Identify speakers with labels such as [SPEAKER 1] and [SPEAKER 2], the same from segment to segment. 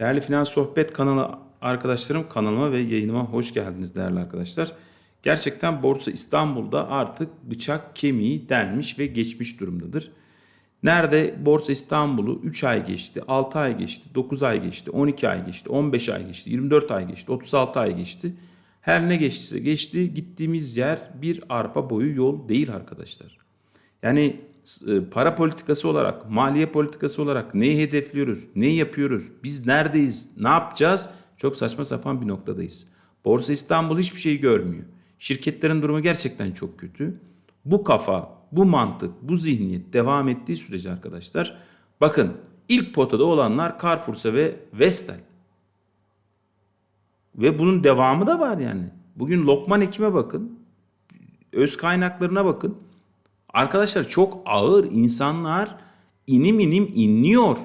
[SPEAKER 1] Değerli Finans Sohbet kanalı arkadaşlarım kanalıma ve yayınıma hoş geldiniz değerli arkadaşlar. Gerçekten Borsa İstanbul'da artık bıçak kemiği denmiş ve geçmiş durumdadır. Nerede Borsa İstanbul'u 3 ay geçti, 6 ay geçti, 9 ay geçti, 12 ay geçti, 15 ay geçti, 24 ay geçti, 36 ay geçti. Her ne geçtiyse geçti gittiğimiz yer bir arpa boyu yol değil arkadaşlar. Yani para politikası olarak, maliye politikası olarak neyi hedefliyoruz, neyi yapıyoruz, biz neredeyiz, ne yapacağız? Çok saçma sapan bir noktadayız. Borsa İstanbul hiçbir şeyi görmüyor. Şirketlerin durumu gerçekten çok kötü. Bu kafa, bu mantık, bu zihniyet devam ettiği sürece arkadaşlar bakın ilk potada olanlar Carrefour'sa ve Vestel. Ve bunun devamı da var yani. Bugün Lokman Ekim'e bakın. Öz kaynaklarına bakın. Arkadaşlar çok ağır insanlar inim inim inliyor.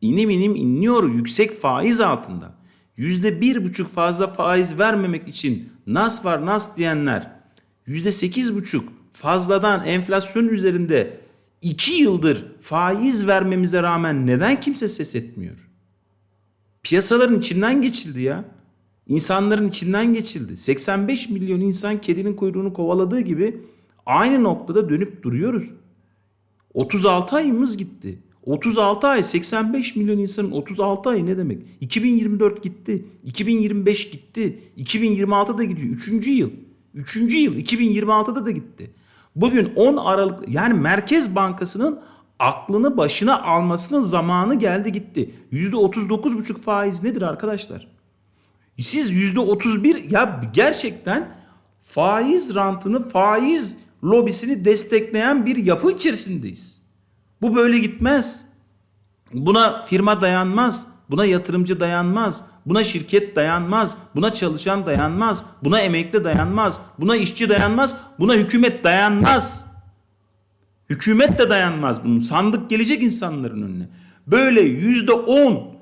[SPEAKER 1] İnim inim inliyor yüksek faiz altında. Yüzde bir buçuk fazla faiz vermemek için nas var nas diyenler yüzde sekiz buçuk fazladan enflasyon üzerinde iki yıldır faiz vermemize rağmen neden kimse ses etmiyor? Piyasaların içinden geçildi ya. İnsanların içinden geçildi. 85 milyon insan kedinin kuyruğunu kovaladığı gibi aynı noktada dönüp duruyoruz. 36 ayımız gitti. 36 ay 85 milyon insanın 36 ay ne demek? 2024 gitti. 2025 gitti. 2026 da gidiyor. 3. yıl. 3. yıl 2026'da da gitti. Bugün 10 Aralık yani Merkez Bankası'nın aklını başına almasının zamanı geldi gitti. %39,5 faiz nedir arkadaşlar? Siz %31 ya gerçekten faiz rantını, faiz lobisini destekleyen bir yapı içerisindeyiz. Bu böyle gitmez. Buna firma dayanmaz. Buna yatırımcı dayanmaz. Buna şirket dayanmaz. Buna çalışan dayanmaz. Buna emekli dayanmaz. Buna işçi dayanmaz. Buna hükümet dayanmaz. Hükümet de dayanmaz bunun. Sandık gelecek insanların önüne. Böyle yüzde on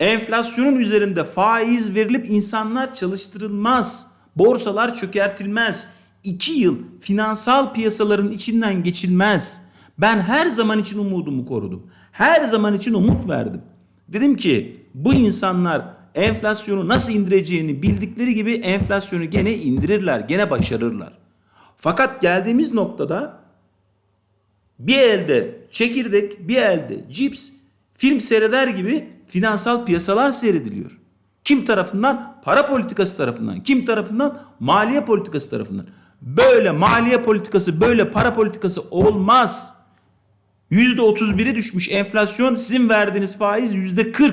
[SPEAKER 1] enflasyonun üzerinde faiz verilip insanlar çalıştırılmaz. Borsalar çökertilmez. İki yıl finansal piyasaların içinden geçilmez. Ben her zaman için umudumu korudum. Her zaman için umut verdim. Dedim ki bu insanlar enflasyonu nasıl indireceğini bildikleri gibi enflasyonu gene indirirler, gene başarırlar. Fakat geldiğimiz noktada bir elde çekirdek, bir elde cips, film seyreder gibi finansal piyasalar seyrediliyor. Kim tarafından? Para politikası tarafından. Kim tarafından? Maliye politikası tarafından. Böyle maliye politikası, böyle para politikası olmaz. %31'e düşmüş enflasyon sizin verdiğiniz faiz %40.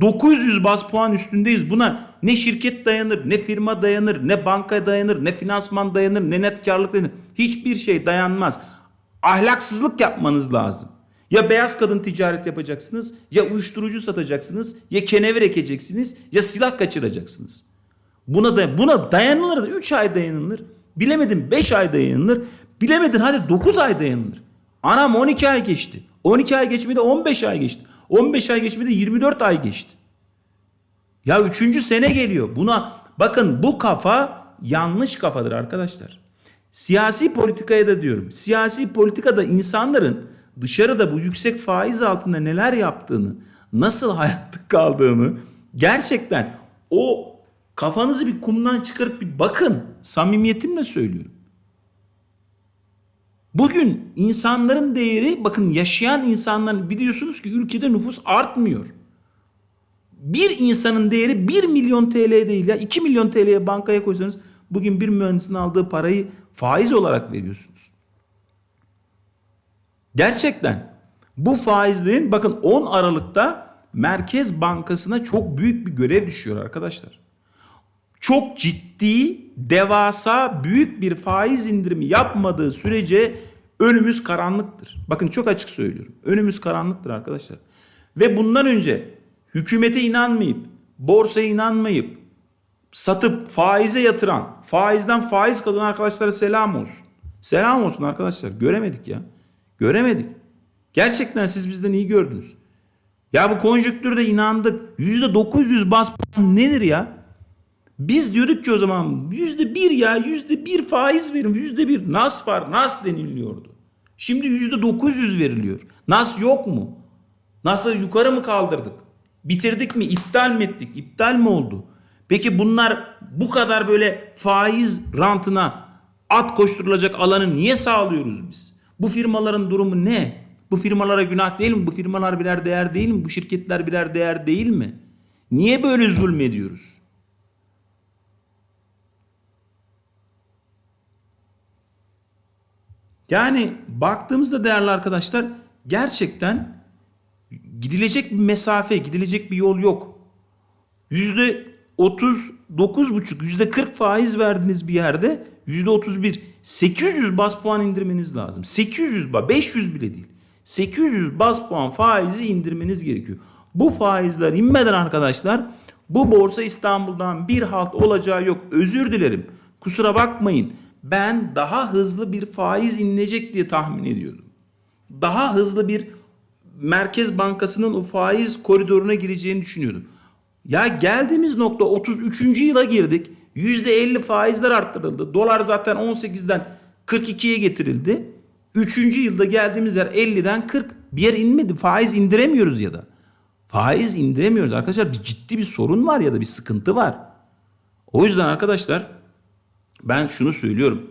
[SPEAKER 1] 900 bas puan üstündeyiz. Buna ne şirket dayanır, ne firma dayanır, ne banka dayanır, ne finansman dayanır, ne net karlılık dayanır. Hiçbir şey dayanmaz. Ahlaksızlık yapmanız lazım. Ya beyaz kadın ticaret yapacaksınız, ya uyuşturucu satacaksınız, ya kenevir ekeceksiniz, ya silah kaçıracaksınız. Buna da buna dayanılır da 3 ay dayanılır. Bilemedin 5 ay dayanılır. Bilemedin hadi 9 ay dayanılır. Anam 12 ay geçti. 12 ay geçmedi 15 ay geçti. 15 ay geçmedi 24 ay geçti. Ya 3. sene geliyor. Buna bakın bu kafa yanlış kafadır arkadaşlar. Siyasi politikaya da diyorum. Siyasi politikada insanların dışarıda bu yüksek faiz altında neler yaptığını, nasıl hayatta kaldığını gerçekten o kafanızı bir kumdan çıkarıp bir bakın. Samimiyetimle söylüyorum. Bugün insanların değeri bakın yaşayan insanların biliyorsunuz ki ülkede nüfus artmıyor. Bir insanın değeri 1 milyon TL değil ya 2 milyon TL'ye bankaya koysanız bugün bir mühendisin aldığı parayı faiz olarak veriyorsunuz. Gerçekten bu faizlerin bakın 10 Aralık'ta Merkez Bankası'na çok büyük bir görev düşüyor arkadaşlar. Çok ciddi, devasa, büyük bir faiz indirimi yapmadığı sürece önümüz karanlıktır. Bakın çok açık söylüyorum. Önümüz karanlıktır arkadaşlar. Ve bundan önce hükümete inanmayıp, borsaya inanmayıp, satıp faize yatıran, faizden faiz kazanan arkadaşlara selam olsun. Selam olsun arkadaşlar. Göremedik ya. Göremedik. Gerçekten siz bizden iyi gördünüz. Ya bu konjüktürde inandık. %900 bas nedir ya? Biz diyorduk ki o zaman yüzde bir ya yüzde bir faiz verin yüzde bir nas var nas deniliyordu. Şimdi yüzde dokuz yüz veriliyor. Nas yok mu? Nasıl yukarı mı kaldırdık? Bitirdik mi? İptal mi ettik? İptal mi oldu? Peki bunlar bu kadar böyle faiz rantına at koşturulacak alanı niye sağlıyoruz biz? Bu firmaların durumu ne? Bu firmalara günah değil mi? Bu firmalar birer değer değil mi? Bu şirketler birer değer değil mi? Niye böyle zulmediyoruz? Yani baktığımızda değerli arkadaşlar gerçekten gidilecek bir mesafe, gidilecek bir yol yok. Yüzde 39 buçuk, yüzde 40 faiz verdiniz bir yerde. Yüzde 31, 800 bas puan indirmeniz lazım. 800 bas, 500 bile değil. 800 bas puan faizi indirmeniz gerekiyor. Bu faizler inmeden arkadaşlar bu borsa İstanbul'dan bir halt olacağı yok. Özür dilerim. Kusura bakmayın. Ben daha hızlı bir faiz inecek diye tahmin ediyordum. Daha hızlı bir Merkez Bankası'nın o faiz koridoruna gireceğini düşünüyordum. Ya geldiğimiz nokta 33. yıla girdik. %50 faizler arttırıldı. Dolar zaten 18'den 42'ye getirildi. 3. yılda geldiğimiz yer 50'den 40. Bir yer inmedi. Faiz indiremiyoruz ya da. Faiz indiremiyoruz arkadaşlar. Bir ciddi bir sorun var ya da bir sıkıntı var. O yüzden arkadaşlar ben şunu söylüyorum.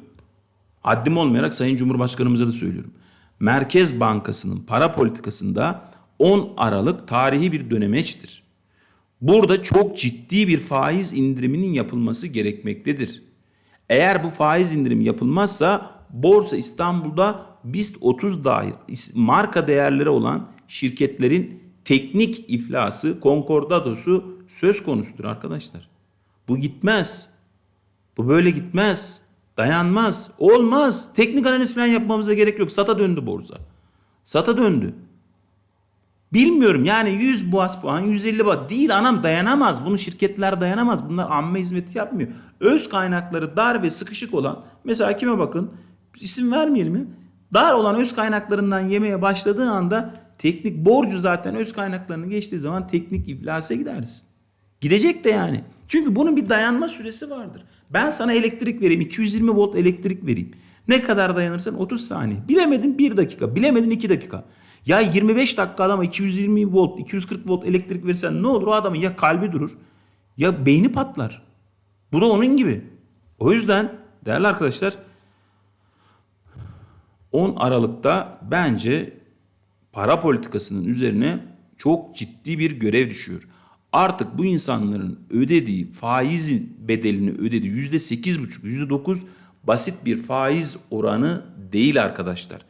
[SPEAKER 1] Haddim olmayarak Sayın Cumhurbaşkanımıza da söylüyorum. Merkez Bankası'nın para politikasında 10 Aralık tarihi bir dönemeçtir. Burada çok ciddi bir faiz indiriminin yapılması gerekmektedir. Eğer bu faiz indirimi yapılmazsa Borsa İstanbul'da BIST 30 dahil marka değerleri olan şirketlerin teknik iflası, konkordadosu söz konusudur arkadaşlar. Bu gitmez. Bu böyle gitmez. Dayanmaz. Olmaz. Teknik analiz falan yapmamıza gerek yok. Sata döndü borsa. Sata döndü. Bilmiyorum yani 100 bas puan 150 bas değil anam dayanamaz. Bunu şirketler dayanamaz. Bunlar amme hizmeti yapmıyor. Öz kaynakları dar ve sıkışık olan mesela kime bakın isim vermeyelim ya. Dar olan öz kaynaklarından yemeye başladığı anda teknik borcu zaten öz kaynaklarını geçtiği zaman teknik iflasa gidersin. Gidecek de yani. Çünkü bunun bir dayanma süresi vardır. Ben sana elektrik vereyim 220 volt elektrik vereyim. Ne kadar dayanırsan 30 saniye. Bilemedin 1 dakika. Bilemedin 2 dakika. Ya 25 dakika adama 220 volt, 240 volt elektrik versen ne olur? O adamın ya kalbi durur ya beyni patlar. Bu da onun gibi. O yüzden değerli arkadaşlar 10 Aralık'ta bence para politikasının üzerine çok ciddi bir görev düşüyor. Artık bu insanların ödediği faizin bedelini ödediği yüzde sekiz buçuk, yüzde dokuz basit bir faiz oranı değil arkadaşlar.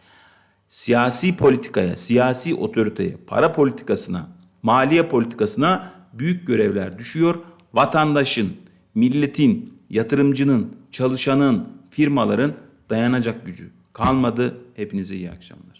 [SPEAKER 1] Siyasi politikaya, siyasi otoriteye, para politikasına, maliye politikasına büyük görevler düşüyor. Vatandaşın, milletin, yatırımcının, çalışanın, firmaların dayanacak gücü kalmadı. Hepinize iyi akşamlar.